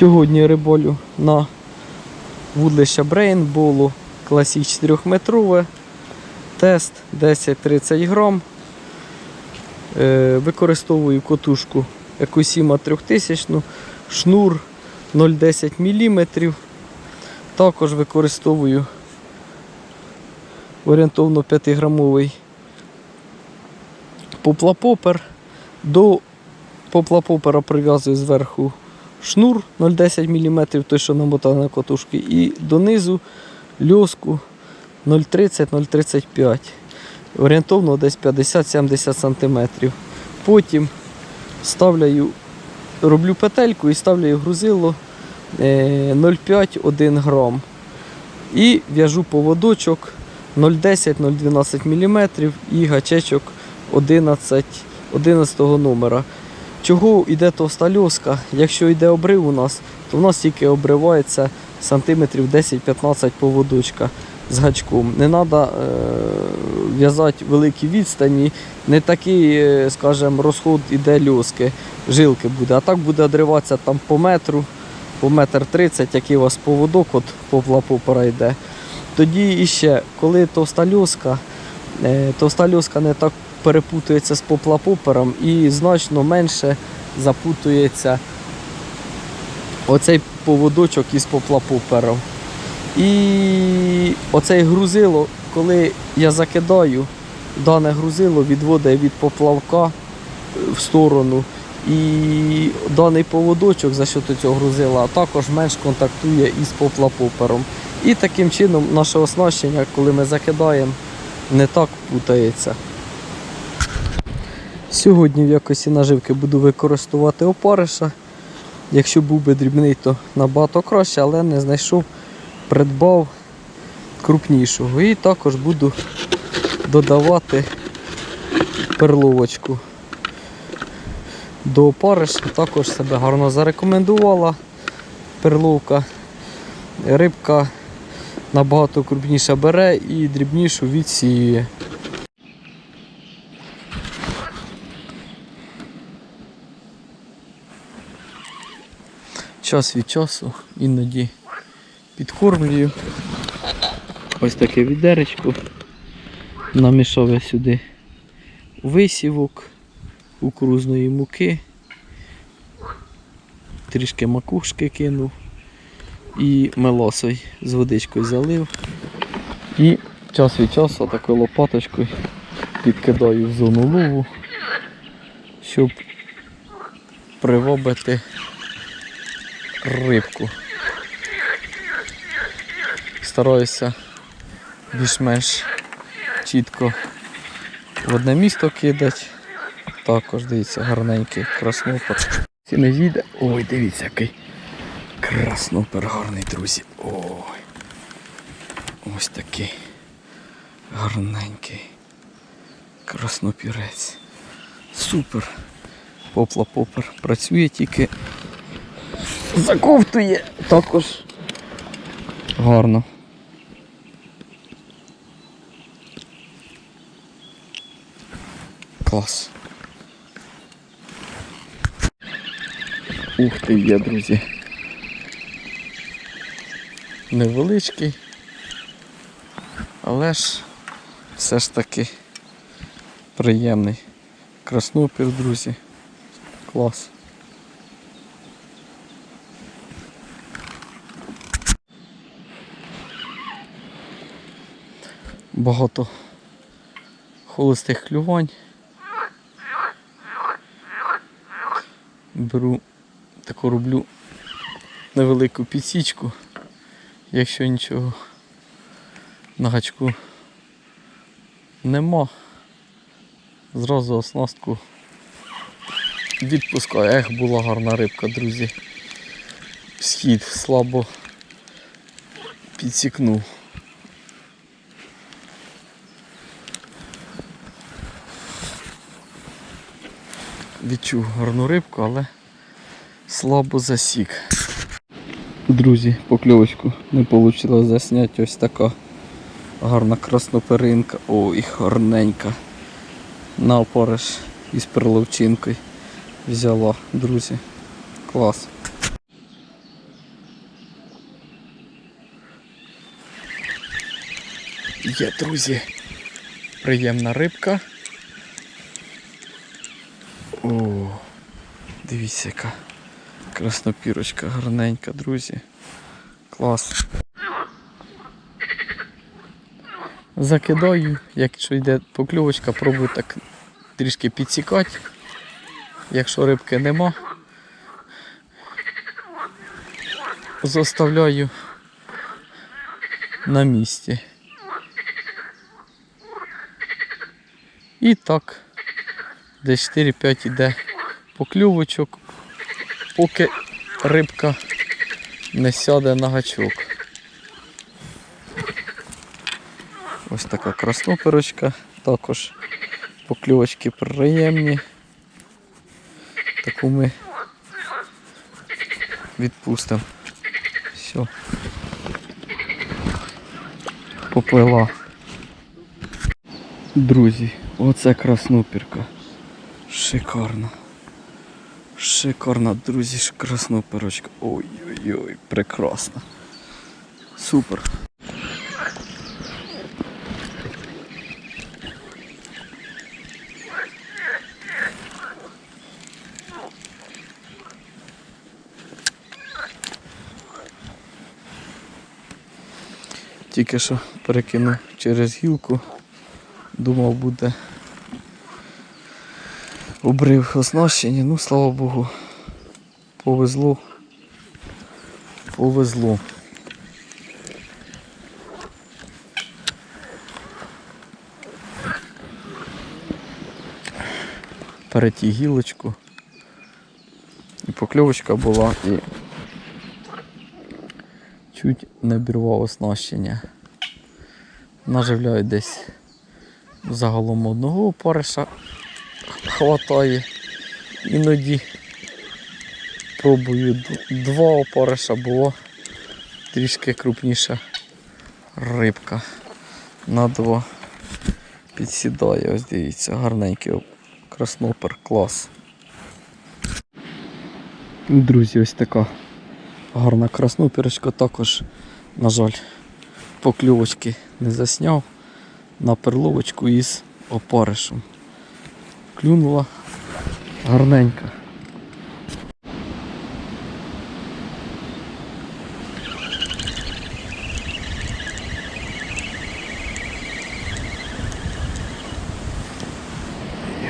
Сьогодні риболю на вудлище Брейнболу класік 4-метрове. Тест 10-30 грам. Е, Використовую котушку Екусіма 3000, шнур 0,10 мм. Також використовую орієнтовно 5-грамовий поплапопер. До поплапопера прив'язую зверху шнур 0,10 мм, той, що намотаний на котушки, і донизу льоску 0,30-0,35 Орієнтовно десь 50-70 см. Потім ставляю, роблю петельку і ставляю грузило е, 0,5-1 грам. І в'яжу поводочок 0,10-0,12 мм і гачечок 11, 11 номера. Чого йде товста льоска? Якщо йде обрив у нас, то в нас тільки обривається сантиметрів 10-15 поводочка з гачком. Не треба е, в'язати великі відстані, не такий, е, скажімо, розход іде льоски, жилки буде. А так буде одриватися там по метру, по метр тридцять, який у вас поводок от попла попора йде. Тоді іще, коли товста льоска, е, товста льоска не так перепутується з поплапопером і значно менше запутується оцей поводочок із поплапопером. І оцей грузило, коли я закидаю, дане грузило відводить від поплавка в сторону. І даний поводочок за счет цього грузила також менш контактує із поплапопером. І таким чином наше оснащення, коли ми закидаємо, не так путається. Сьогодні в якості наживки буду використовувати опариша. Якщо був би дрібний, то набагато краще, але не знайшов, придбав крупнішого. І також буду додавати перловочку до опариша. Також себе гарно зарекомендувала перловка. Рибка набагато крупніше бере і дрібнішу відсіює. Час від часу іноді підкормлюю. Ось таке відеречко. Намішав я сюди висівок, кукурузної муки, трішки макушки кинув і мелосой з водичкою залив. І час від часу такою лопаточкою підкидаю в зону лову, щоб привабити рибку. Стараюся більш-менш чітко в одне місто кидати. Також дивіться, гарненький краснопер. Ці не їде. Ой, дивіться, який краснопер гарний, друзі. Ой. Ось такий гарненький краснопірець. Супер. Попла попер працює тільки заковтує також гарно. Клас. Ух ти є, друзі. Невеличкий, але ж все ж таки приємний. Краснопір, друзі. Клас. Багато холостих клювань. Беру таку роблю невелику підсічку, якщо нічого на гачку нема, зразу оснастку відпускаю. Ех, була гарна рибка, друзі. Схід слабо підсікнув. відчув гарну рибку, але слабо засік. Друзі, покльовочку не вийшло засняти ось така гарна красноперинка, ой, гарненька. На опориш із перловчинкою взяла, друзі. Клас. Є, друзі, приємна рибка. Дивіться, яка краснопірочка гарненька, друзі. Клас. Закидаю, якщо йде покльовочка, пробую так трішки підсікати. Якщо рибки нема, заставляю на місці. І так, десь 4-5 іде покльовочок, поки рибка не сяде на гачок. Ось така красноперочка, також покльовочки приємні. Таку ми відпустимо. Все. Поплила. Друзі, оце краснопірка. Шикарна. Шикарна, друзі, ж краснопірочка. Ой-ой-ой, прекрасна. Супер. Тільки що перекинув через гілку. Думав буде обрив оснащення. Ну, слава Богу, повезло. Повезло. Перетій гілочку. І покльовочка була і чуть не обірвав оснащення. Наживляю десь загалом одного опариша хватає. Іноді пробую два опариша, було трішки крупніша рибка. На два підсідає, ось дивіться, гарненький краснопер, клас. Друзі, ось така гарна краснопірочка також, на жаль, покльовочки не засняв на перловочку із опаришем. Клюнула гарненька.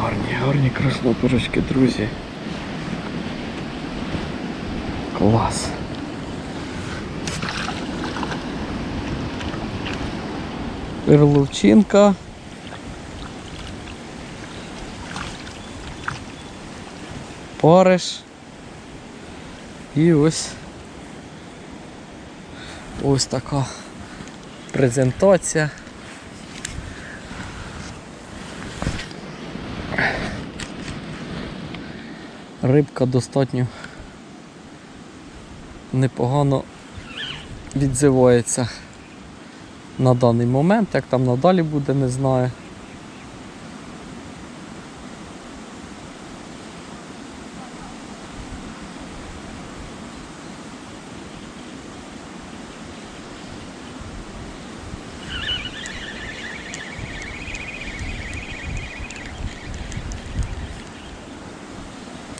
Гарні, гарні краснопірочки, друзі. Клас. Перловчинка. Париж. І ось ось така презентація. Рибка достатньо непогано відзивається на даний момент, як там надалі буде, не знаю.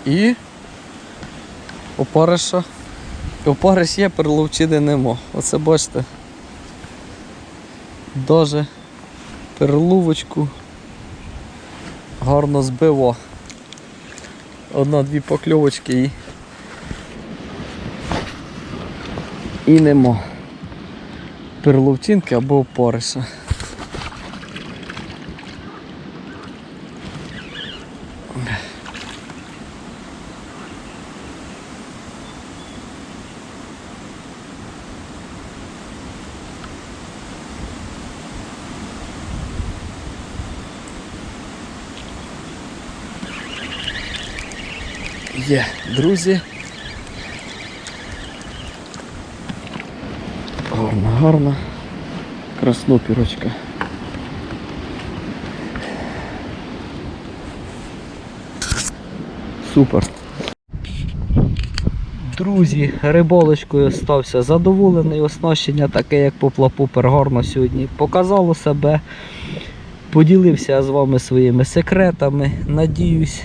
І опариша. Опариш є, перловчини нема. Оце бачите. Даже перловочку гарно збило. Одна-дві покльовочки і. І нема. Перловчинки або опариша. Є, друзі. Гарна, гарна. Краснопірочка. Супер. Друзі, рибалочкою стався задоволений. Оснащення таке, як поплапопер, гарно сьогодні показало себе. Поділився з вами своїми секретами. Надіюсь,